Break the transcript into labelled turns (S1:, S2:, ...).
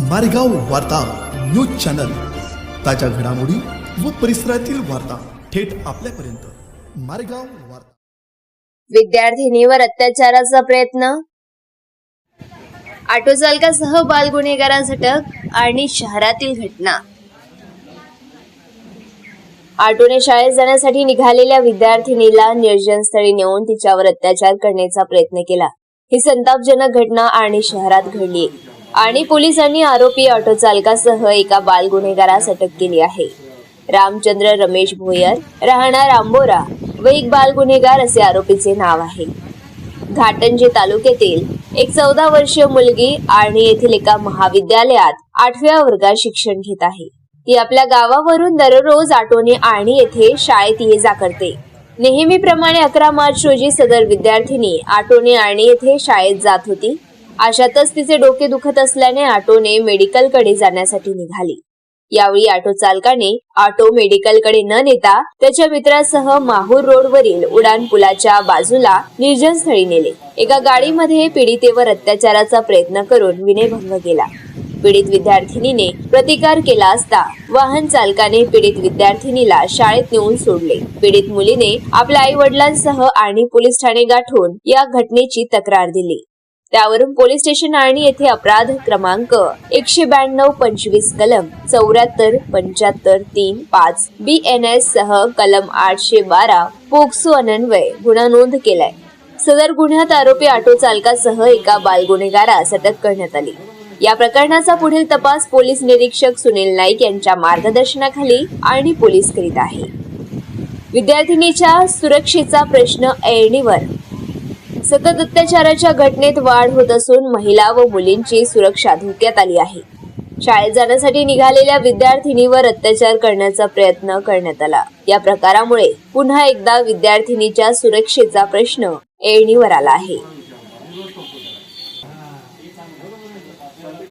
S1: मारेगाव वार्ता news channel. ताज्या घडामोडी व परिसरातील वार्ता थेट आपल्यापर्यंत. मारेगाव वार्ता.
S2: विद्यार्थिनीवर अत्याचाराचा प्रयत्न? ऑटो चालकासह बाल गुन्हेगारांस अटक आणि शहरातील घटना. ऑटोने शाळेत जाण्यासाठी निघालेल्या विद्यार्थिनीला निर्जन स्थळी नेऊन तिच्यावर अत्याचार करण्याचा प्रयत्न केला. ही संतापजनक घटना आणि शहरात घडली. आणि पोलिसांनी आरोपी ऑटो चालकासह एका बाल गुन्हेगारास अटक केली आहे. रामचंद्र रमेश भोयर राहणार आंबोरा व एक बाल गुन्हेगार असे आरोपीचे नाव आहे. घाटंजी तालुक्यातील एक चौदा वर्षीय मुलगी आणि येथील एका महाविद्यालयात आठव्या वर्गात शिक्षण घेत आहे. ती आपल्या गावावरून दररोज आटोने आणि येथे शाळेत ये जा करते नेहमीप्रमाणे अकरा मार्च रोजी सदर विद्यार्थिनी आटोने आणि येथे शाळेत जात होती. अशातच तिचे डोके दुखत असल्याने ऑटोने मेडिकलकडे जाण्यासाठी निघाली. यावेळी ऑटो चालकाने ऑटो मेडिकलकडे न नेता त्याच्या मित्रासह माहूर रोडवरील उडान पुलाच्या बाजूला निर्जन स्थळी नेले. एका गाडीमध्ये पीडितेवर अत्याचाराचा प्रयत्न करून विनयभंग केला. पीडित विद्यार्थिनीने प्रतिकार केला असता वाहन चालकाने पीडित विद्यार्थिनीला शाळेत नेऊन सोडले. पीडित मुलीने आपल्या आई वडिलांसह आणि पोलीस ठाणे गाठून या घटनेची तक्रार दिली. त्यावरून पोलीस स्टेशन आणि येथे अपराध क्रमांक एकशे ब्याण्णव पंचवीस कलम चौऱ्याहत्तर पंच्याहत्तर तीन पाच बी एन एस सह कलम आठशे बारा पोक्सो अनन्वय गुन्हा नोंद केलाय. सदर गुन्ह्यात आरोपी ऑटो चालकासह एका बाल गुन्हेगारास अटक करण्यात आली. या प्रकरणाचा पुढील तपास पोलीस निरीक्षक सुनील नाईक यांच्या मार्गदर्शनाखाली आणि पोलीस करीत आहे. विद्यार्थिनीच्या सुरक्षेचा प्रश्न ऐरणीवर सतत अत्याचाराच्या घटनेत वाढ होत असून महिला व मुलींची सुरक्षा धोक्यात आली आहे. शाळेत जाण्यासाठी निघालेल्या विद्यार्थिनीवर अत्याचार करण्याचा प्रयत्न करण्यात आला. या प्रकारामुळे पुन्हा एकदा विद्यार्थिनीच्या सुरक्षेचा प्रश्न ऐरणीवर आला आहे.